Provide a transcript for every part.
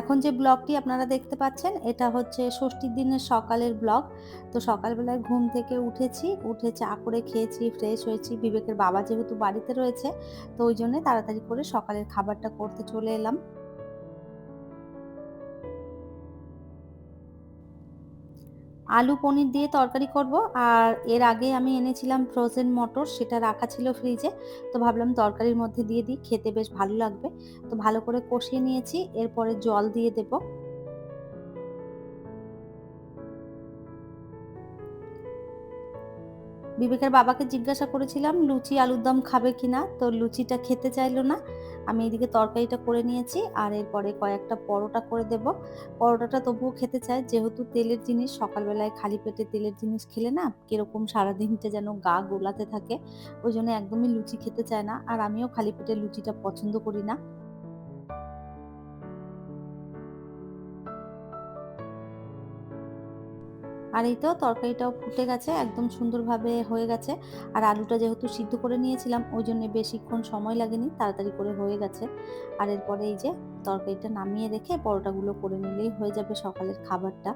এখন যে ব্লগটি আপনারা দেখতে পাচ্ছেন, এটা হচ্ছে ষষ্ঠীর দিনের সকালের ব্লগ। তো সকালবেলায় ঘুম থেকে উঠেছি, উঠে চা করে খেয়েছি ফ্রেশ হয়েছি। বিবেকের বাবা যেহেতু বাড়িতে রয়েছে, তো ওই জন্যে তাড়াতাড়ি করে সকালের খাবারটা করতে চলে এলাম। আলু পনির দিয়ে তরকারি করব। আর এর আগে আমি এনেছিলাম ফ্রোজেন মটর, সেটা রাখা ছিল ফ্রিজে তো ভাবলাম তরকারির মধ্যে দিয়ে দিই, খেতে বেশ ভালো লাগবে। তো ভালো করে কষিয়ে নিয়েছি, এরপরে জল দিয়ে দেবো। বিবেকের বাবাকে জিজ্ঞাসা করেছিলাম, লুচি আলুর দম খাবে কিনা তো লুচিটা খেতে চাইলো না। আমি এদিকে তরকারিটা করে নিয়েছি আর এরপরে কয়েকটা পরোটা করে দেব। পরোটাটা তবুও খেতে চায় যেহেতু তেলের জিনিস, সকালবেলায় খালি পেটে তেলের জিনিস খেলে না কীরকম সারাদিনটা যেন গা গোলাতে থাকে, ওই জন্য একদমই লুচি খেতে চায় না। আর আমিও খালি পেটে লুচিটা পছন্দ করি না। আর এই তো তরকারিটাও ফুটে গেছে, একদম সুন্দরভাবে হয়ে গেছে। আর আলুটা যেহেতু সিদ্ধ করে নিয়েছিলাম, ওই জন্য বেশিক্ষণ সময় লাগেনি, তাড়াতাড়ি করে হয়ে গেছে। আর এরপরে এই যে তরকারিটা নামিয়ে রেখে পরোটাগুলো করে নিলেই হয়ে যাবে সকালের খাবারটা।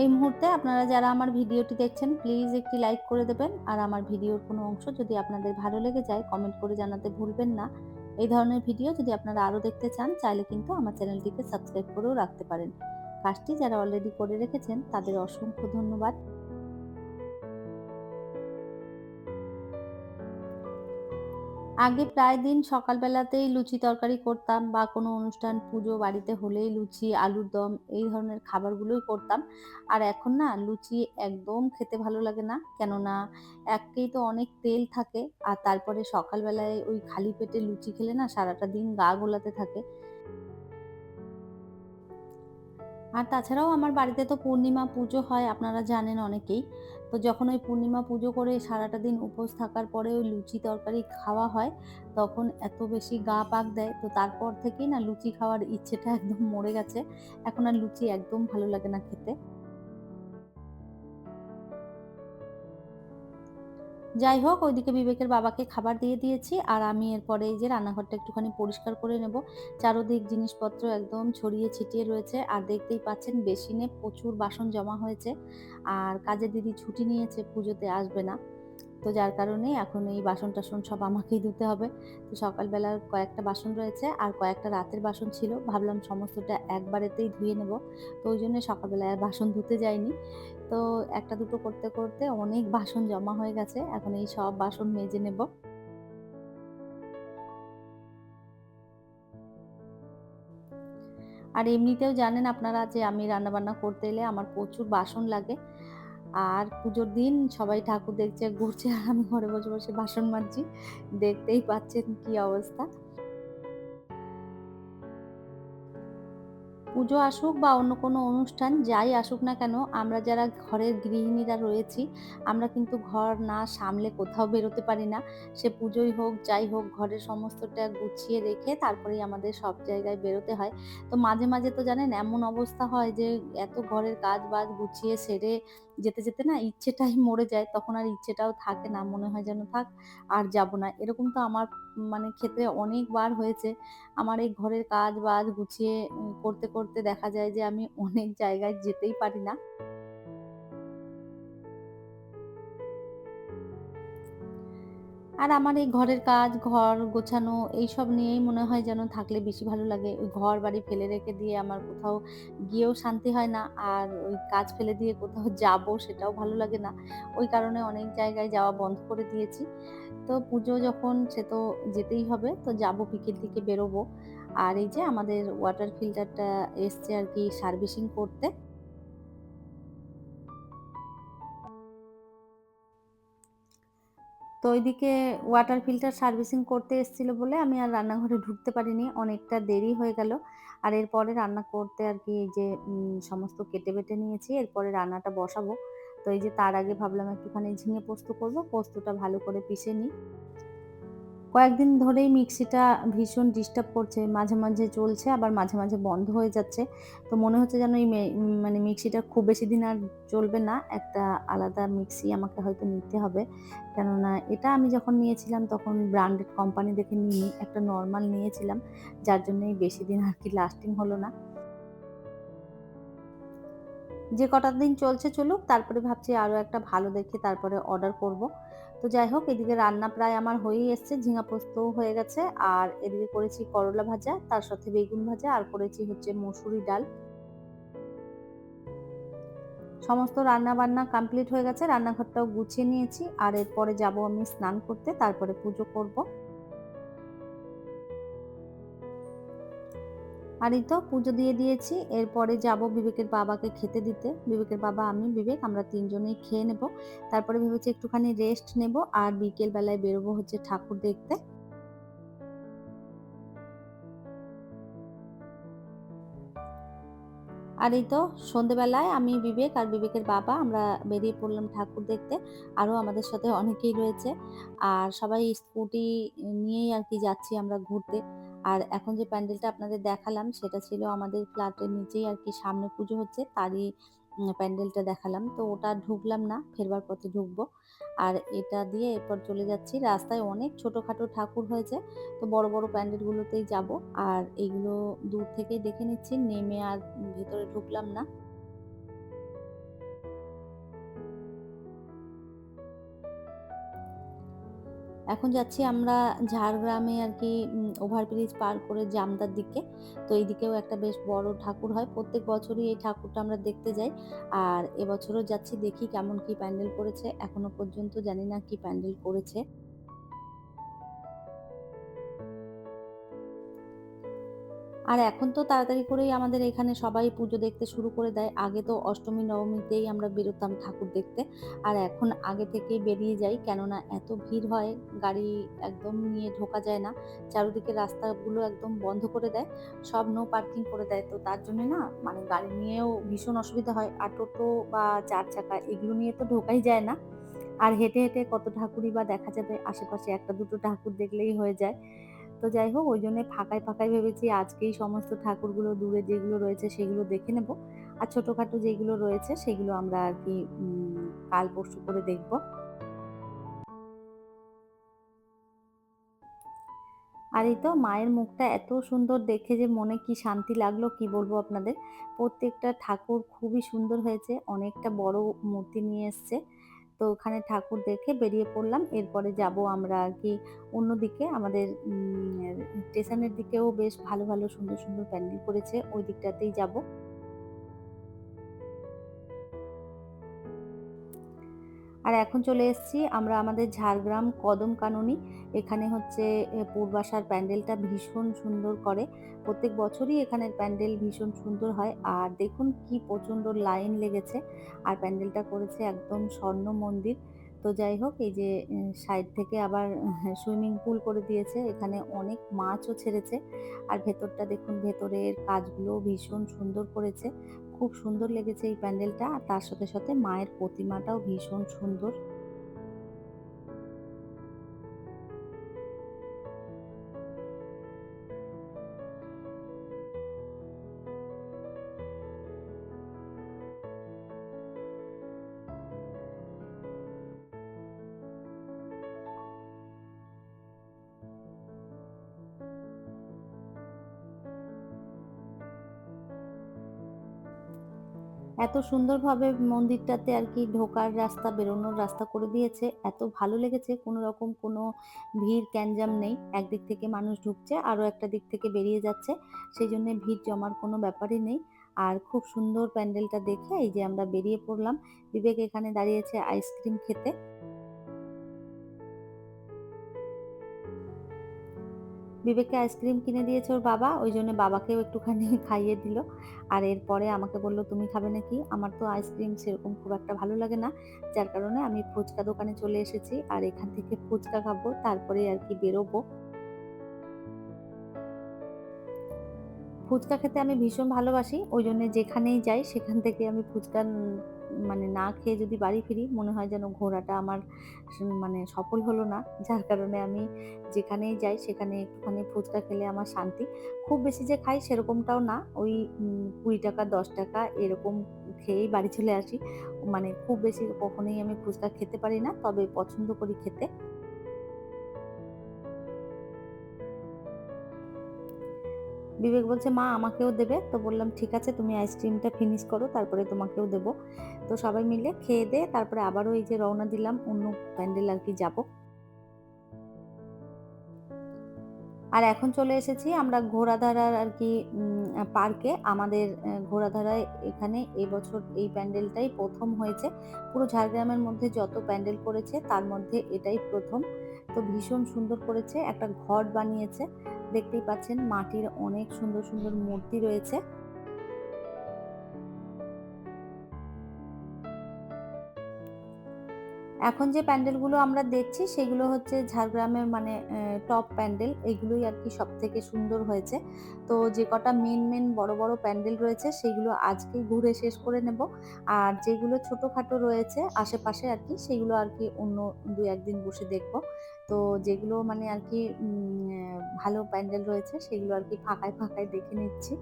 এই মুহূর্তে আপনারা যারা আমার ভিডিওটি দেখছেন, প্লিজ একটি লাইক করে দেবেন। আর আমার ভিডিওর কোনো অংশ যদি আপনাদের ভালো লেগে যায়, কমেন্ট করে জানাতে ভুলবেন না। এই ধরনের ভিডিও যদি আপনারা আরও দেখতে চান, চাইলে কিন্তু আমার চ্যানেলটিকে সাবস্ক্রাইব করেও রাখতে পারেন। কাজটি যারা অলরেডি করে রেখেছেন, তাদের অসংখ্য ধন্যবাদ। আগে প্রায় দিন সকালবেলাতেই লুচি তরকারি করতাম বা কোনো অনুষ্ঠান, পুজো বাড়িতে হলেই লুচি, আলুর দম, এই ধরনের খাবারগুলোই করতাম। আর এখন না লুচি একদম খেতে ভালো লাগে না। কেননা একেই তো অনেক তেল থাকে আর তারপরে সকালবেলায় ওই খালি পেটে লুচি খেলে না সারাটা দিন গা গোলাতে থাকে। আর তাছাড়াও আমার বাড়িতে তো পূর্ণিমা পুজো হয়, আপনারা জানেন অনেকেই। তো যখন ওই পূর্ণিমা পুজো করে সারাটা দিন উপোস থাকার পরে ওই লুচি তরকারি খাওয়া হয়, তখন এত বেশি গা পাক দেয়। তো তারপর থেকেই না লুচি খাওয়ার ইচ্ছেটা একদম মরে গেছে। এখন আর লুচি একদম ভালো লাগে না খেতে। যাই হোক, ওইদিকে বিবেকের বাবাকে খাবার দিয়ে দিয়েছি আর আমি এরপরে এই যে রান্নাঘরটা একটুখানি পরিষ্কার করে নেব। চারোদিক জিনিসপত্র একদম ছড়িয়ে ছিটিয়ে রয়েছে আর দেখতেই পাচ্ছেন বেসিনে প্রচুর বাসন জমা হয়েছে। আর কাজের দিদি ছুটি নিয়েছে, পুজোতে আসবে না। তো যার কারণে এখন এই বাসন টাসন সব আমাকেই ধুতে হবে। তো সকালবেলার কয়েকটা বাসন রয়েছে আর কয়েকটা রাতের বাসন ছিল। ভাবলাম সমস্তটা একবারেতেই ধুয়ে নেব। তো ওই জন্য সকালবেলায় আর বাসন ধুতে যাইনি। তো একটা দুটো করতে করতে অনেক বাসন জমা হয়ে গেছে। এখন এই সব বাসন মেজে নেব। আর এমনিতেও জানেন আপনারা যে আমি রান্নাবান্না করতে এলে আমার প্রচুর বাসন লাগে। আর পুজোর দিন সবাই ঠাকুর দেখছে, ঘুরছে, আর আমি ঘরে বসে বসে বাসন মাজছি। দেখতেই পাচ্ছেন কি অবস্থা। পুজো আসুক বা অন্য কোনো অনুষ্ঠান যাই আসুক না কেন, আমরা যারা ঘরের গৃহিণীরা রয়েছি, আমরা কিন্তু ঘর না সামলে কোথাও বেরোতে পারি না। সে পুজোই হোক, যাই হোক, ঘরের সমস্তটা গুছিয়ে রেখে তারপরেই আমাদের সব জায়গায় বেরোতে হয়। তো মাঝে মাঝে তো জানেন এমন অবস্থা হয় যে এত ঘরের কাজ বাজ গুছিয়ে সেরে যেতে যেতে না ইচ্ছেটাই মরে যায়, তখন আর ইচ্ছেটাও থাকে না, মনে হয় যেন থাক আর যাব না। এরকম তো আমার মানে ক্ষেত্রে অনেকবার হয়েছে। আমার এই ঘরের কাজ বাজ গুছিয়ে করতে করতে দেখা যায় যে আমি অনেক জায়গায় যেতেই পারি না। আর আমার এই ঘরের কাজ, ঘর গোছানো এইসব নিয়েই মনে হয় যেন থাকলে বেশি ভালো লাগে। ওই ঘর বাড়ি ফেলে রেখে দিয়ে আমার কোথাও গিয়েও শান্তি হয় না। আর ওই কাজ ফেলে দিয়ে কোথাও যাব সেটাও ভালো লাগে না। ওই কারণে অনেক জায়গায় যাওয়া বন্ধ করে দিয়েছি। তো পুজো যখন সে তো যেতেই হবে। তো যাব বিকেল দিকে বেরোবো। আর এই যে আমাদের ওয়াটার ফিল্টারটা এসছে আর কি সার্ভিসিং করতে। তো ওইদিকে ওয়াটার ফিল্টার সার্ভিসিং করতে এসেছিল বলে আমি আর রান্নাঘরে ঢুকতে পারিনি, অনেকটা দেরি হয়ে গেল। আর এরপরে রান্না করতে আর কি এই যে সমস্ত কেটে বেটে নিয়েছি, এরপরে রান্নাটা বসাবো। তো এই যে তার আগে ভাবলাম একটুখানি ঝিঙে পোস্ত করব, পোস্তটা ভালো করে পিষে নিই। কয়েকদিন ধরেই মিক্সিটা ভীষণ ডিস্টার্ব করছে, মাঝে মাঝে চলছে, আবার মাঝে মাঝে বন্ধ হয়ে যাচ্ছে। তো মনে হচ্ছে যেন এই মানে মিক্সিটা খুব বেশি দিন আর চলবে না, একটা আলাদা মিক্সি আমাকে হয়তো নিতে হবে। কেননা এটা আমি যখন নিয়েছিলাম তখন ব্র্যান্ডেড কোম্পানি দেখে নিয়ে একটা নর্মাল নিয়েছিলাম, যার জন্যই বেশি দিন আর কি লাস্টিং হলো না। যে কটা দিন চলছে চলুক, তারপরে ভাবছি আরও একটা ভালো দেখে তারপরে অর্ডার করব। তো যাই হোক, এদিকে রান্না প্রায় আমার হয়েই এসছে, ঝিঙা পোস্তও হয়ে গেছে। আর এদিকে করেছি করলা ভাজা, তার সাথে বেগুন ভাজা, আর করেছি হচ্ছে মসুরি ডাল। সমস্ত রান্না বান্না কমপ্লিট হয়ে গেছে, রান্নাঘরটাও গুছিয়ে নিয়েছি। আর এরপরে যাব আমি স্নান করতে, তারপরে পুজো করব। আর এই তো পুজো দিয়ে দিয়েছি। এরপরে যাব বিবেকের বাবাকে খেতে দিতে। বিবেকের বাবা, আমি, বিবেক, আমরা তিনজনেই খেয়ে নেব। তারপরে ভেবেছি একটুখানি রেস্ট নেব আর বিকেল বেলায় বেরোবো হচ্ছে ঠাকুর দেখতে। আর এই তো সন্ধেবেলায় আমি, বিবেক আর বিবেকের বাবা আমরা বেরিয়ে পড়লাম ঠাকুর দেখতে। আরও আমাদের সাথে অনেকেই রয়েছে। আর সবাই স্কুটি নিয়েই আর কি যাচ্ছি আমরা ঘুরতে। আর এখন যে প্যান্ডেলটা আপনাদের দেখালাম, সেটা ছিল আমাদের ফ্ল্যাটের নিচেই আর কি, সামনে পুজো হচ্ছে, তারই প্যান্ডেলটা দেখালাম। তো ওটা ঢুকলাম না, ফেরবার পথে ঢুকবো। আর এটা দিয়ে এরপর চলে যাচ্ছি, রাস্তায় অনেক ছোটোখাটো ঠাকুর হয়েছে, তো বড় বড় প্যান্ডেলগুলোতেই যাব। আর এইগুলো দূর থেকেই দেখে নিচ্ছি, নেমে আর ভেতরে ঢুকলাম না। এখন যাচ্ছি আমরা ঝাড়গ্রামে আর কি ওভারব্রিজ পার করে জামদার দিকে। তো এইদিকেও একটা বেশ বড় ঠাকুর হয়। প্রত্যেক বছরই এই ঠাকুরটা আমরা দেখতে যাই। আর এবছরও যাচ্ছি দেখি কেমন কি প্যান্ডেল করেছে। এখনও পর্যন্ত জানি না কি প্যান্ডেল করেছে। আর এখন তো তাড়াতাড়ি করেই আমাদের এখানে সবাই পুজো দেখতে শুরু করে দেয়। আগে তো অষ্টমী, নবমীতেই আমরা বেরোতাম ঠাকুর দেখতে। আর এখন আগে থেকেই বেরিয়ে যাই, কেননা এত ভিড় হয়, গাড়ি একদম নিয়ে ঢোকা যায় না। চারিদিকে রাস্তাগুলো একদম বন্ধ করে দেয়, সব নো পার্কিং করে দেয়। তো তার জন্য না মানে গাড়ি নিয়েও ভীষণ অসুবিধা হয়। আর টোটো বা চার চাকা এগুলো নিয়ে তো ঢোকাই যায় না। আর হেঁটে হেঁটে কত ঠাকুরই বা দেখা যাবে, আশেপাশে একটা দুটো ঠাকুর দেখলেই হয়ে যায়। তো যাই হোক, ওই জন্য ফাঁকায় ফাঁকায় ভেবেছি আজকেই সমস্ত ঠাকুরগুলো দূরে যেগুলো রয়েছে সেগুলো দেখে নেব। আর ছোটোখাটো যেগুলো রয়েছে সেগুলো আমরা আর কি কাল পরশু করে দেখব। আর এই তো মায়ের মুখটা এত সুন্দর দেখে যে মনে কি শান্তি লাগল, কি বলব আপনাদের? প্রত্যেকটা ঠাকুর খুবই সুন্দর হয়েছে, অনেকটা বড় মূর্তি নিয়ে এসছে। তো ওখানে ঠাকুর দেখে বেরিয়ে পড়লাম। এরপরে যাব আমরা আর কি অন্যদিকে। আমাদের স্টেশনের দিকেও বেশ ভালো ভালো, সুন্দর সুন্দর প্যান্ডেল করেছে। ওই দিকটাতেই যাব। আর এখন চলে এসেছি আমরা আমাদের ঝাড়গ্রাম কদম কাননি। এখানে হচ্ছে পূর্বাশার প্যান্ডেলটা ভীষণ সুন্দর করে। প্রত্যেক বছরই এখানের প্যান্ডেল ভীষণ সুন্দর হয়। আর দেখুন কি প্রচণ্ড লাইন লেগেছে। আর প্যান্ডেলটা করেছে একদম স্বর্ণ মন্দির। তো যাই হোক, এই যে সাইড থেকে আবার সুইমিং পুল করে দিয়েছে। এখানে অনেক মাছও ছেড়েছে। আর ভেতরটা দেখুন, ভেতরের কাজগুলো ভীষণ সুন্দর করেছে। খুব সুন্দর লেগেছে এই প্যান্ডেলটা। আর তার সাথে সাথে মায়ের প্রতিমাটাও ভীষণ সুন্দর। এত সুন্দরভাবে মন্দিরটাতে আর কি ঢোকার রাস্তা, বেরোনোর রাস্তা করে দিয়েছে। এত ভালো লেগেছে, কোনো রকম কোনো ভিড় ক্যানজাম নেই। একদিক থেকে মানুষ ঢুকছে, আরও একটা দিক থেকে বেরিয়ে যাচ্ছে। সেই জন্য ভিড় জমার কোনো ব্যাপারই নেই। আর খুব সুন্দর প্যান্ডেলটা দেখে এই যে আমরা বেরিয়ে পড়লাম। বিবেক এখানে দাঁড়িয়েছে আইসক্রিম খেতে। বিবেককে আইসক্রিম কিনে দিয়েছে ওর বাবা, ওই জন্য বাবাকেও একটুখানি খাইয়ে দিল আর এরপরে আমাকে বলল, তুমি খাবে নাকি আমার তো আইসক্রিম সেরকম খুব একটা ভালো লাগে না, যার কারণে আমি ফুচকা দোকানে চলে এসেছি আর এখান থেকে ফুচকা খাব, তারপরে আর কি বেরোবো ফুচকা খেতে আমি ভীষণ ভালোবাসি। ওই জন্যে যেখানেই যাই সেখান থেকে আমি ফুচকা মানে না খেয়ে যদি বাড়ি ফিরি, মনে হয় যেন ঘোরাটা আমার মানে সফল হলো না। যার কারণে আমি যেখানেই যাই, সেখানে একটুখানি ফুচকা খেলে আমার শান্তি। খুব বেশি যে খাই সেরকমটাও না। ওই কুড়ি টাকা, দশ টাকা এরকম খেয়েই বাড়ি চলে আসি। মানে খুব বেশি কখনোই আমি ফুচকা খেতে পারি না। তবে পছন্দ করি খেতে। বিবেক বলছে, "মা আমাকেও দেবে?" তো বললাম, "ঠিক আছে তুমি আইসক্রিমটা ফিনিশ করো তারপরে তোমাকেও দেবো।" তো সবাই মিলে খেয়ে-দেয়ে তারপরে আবারও এই যে রওনা দিলাম অন্য প্যান্ডেল আর কি যাব। আর এখন চলে এসেছি আমরা ঘোড়াধারার আর কি পার্কে। আমাদের ঘোড়াধারায় এখানে এবছর এই প্যান্ডেলটাই প্রথম হয়েছে। পুরো ঝাড়গ্রামের মধ্যে যত প্যান্ডেল করেছে তার মধ্যে এটাই ১ম। তো ভীষণ সুন্দর করেছে। একটা ঘর বানিয়েছে। দেখতেই পাচ্ছেন মাটির অনেক সুন্দর, সুন্দর মূর্তি রয়েছে। এখন যে প্যান্ডেলগুলো আমরা দেখছি সেগুলো হচ্ছে ঝাড়গ্রামের মানে টপ প্যান্ডেল। এগুলোই আর কি সব থেকে সুন্দর হয়েছে। তো যে কটা মেন মেন বড়, বড় প্যান্ডেল রয়েছে সেগুলো আজকেই ঘুরে শেষ করে নেব। আর যেগুলো ছোটখাটো রয়েছে আশেপাশে আরকি সেগুলো আর কি অন্য দু একদিন বসে দেখব। তো যেগুলো মানে আর কি ভালো প্যান্ডেল রয়েছে সেগুলো আর কি ফাঁকায়, ফাঁকায় দেখে নিচ্ছি।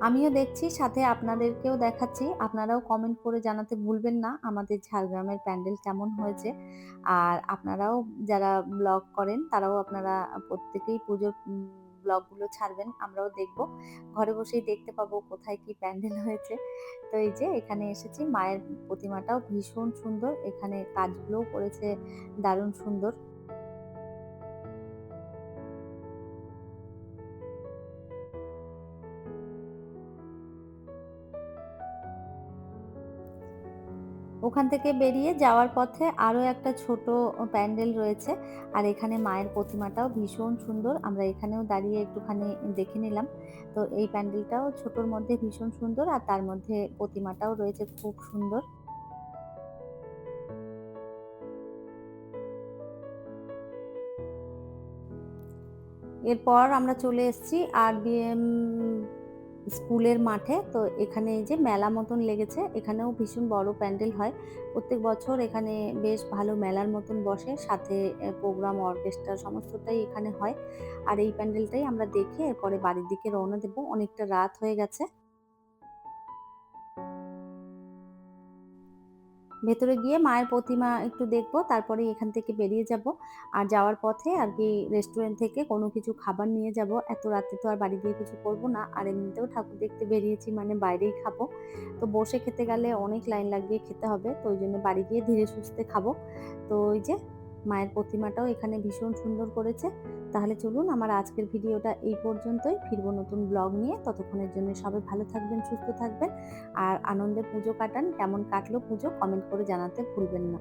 আমিও দেখছি, সাথে আপনাদেরকেও দেখাচ্ছি। আপনারাও কমেন্ট করে জানাতে ভুলবেন না আমাদের ঝাড়গ্রামের প্যান্ডেল কেমন হয়েছে। আর আপনারাও যারা ব্লগ করেন, তারাও আপনারা প্রত্যেকেই পুজোর ব্লগগুলো ছাড়বেন। আমরাও দেখব। ঘরে বসেই দেখতে পাবো কোথায় কি প্যান্ডেল হয়েছে। তো এই যে, এখানে এসেছি মায়ের প্রতিমাটাও ভীষণ সুন্দর। এখানে কাজগুলোও করেছে দারুণ সুন্দর। ওখান থেকে বেরিয়ে যাওয়ার পথে আরও একটা ছোট প্যান্ডেল রয়েছে। আর এখানে মায়ের প্রতিমাটাও ভীষণ সুন্দর। আমরা এখানেও দাঁড়িয়ে একটুখানি দেখে নিলাম। তো এই প্যান্ডেলটাও ছোটোর মধ্যে ভীষণ সুন্দর আর তার মধ্যে প্রতিমাটাও রয়েছে খুব সুন্দর। এরপর আমরা চলে এসেছি আরবিএম স্কুলের মাঠে। তো এখানে এই যে মেলা মতন লেগেছে। এখানেও ভীষণ বড় প্যান্ডেল হয়। প্রত্যেক বছর এখানে বেশ ভালো মেলার মতন বসে। সাথে প্রোগ্রাম, অর্কেস্ট্রা সমস্তটাই এখানে হয়। আর এই প্যান্ডেলটাই আমরা দেখে এরপরে বাড়ির দিকে রওনা দেবো অনেকটা রাত হয়ে গেছে। ভেতরে গিয়ে মায়ের প্রতিমা একটু দেখব, তারপরে এখান থেকে বেরিয়ে যাব। আর যাওয়ার পথে আর কি রেস্টুরেন্ট থেকে কোনো কিছু খাবার নিয়ে যাব। এত রাতে তো আর বাড়ি গিয়ে কিছু করব না। আর এমনিতেও ঠাকুর দেখতে বেরিয়েছি মানে বাইরেই খাব। তো বসে খেতে গেলে অনেক লাইন লাগিয়ে খেতে হবে। তো ওই জন্য বাড়ি গিয়ে ধীরে সুস্থে খাব। তো ওই যে মায়ের প্রতিমাটাও এখানে ভীষণ সুন্দর করেছে। তাহলে চলুন আমার আজকের ভিডিওটা এই পর্যন্তই। ফিরবো নতুন ব্লগ নিয়ে। ততক্ষণের জন্য সবাই ভালো থাকবেন, সুস্থ থাকবেন। আর আনন্দে পুজো কাটান। কেমন কাটলো পুজো কমেন্ট করে জানাতে ভুলবেন না।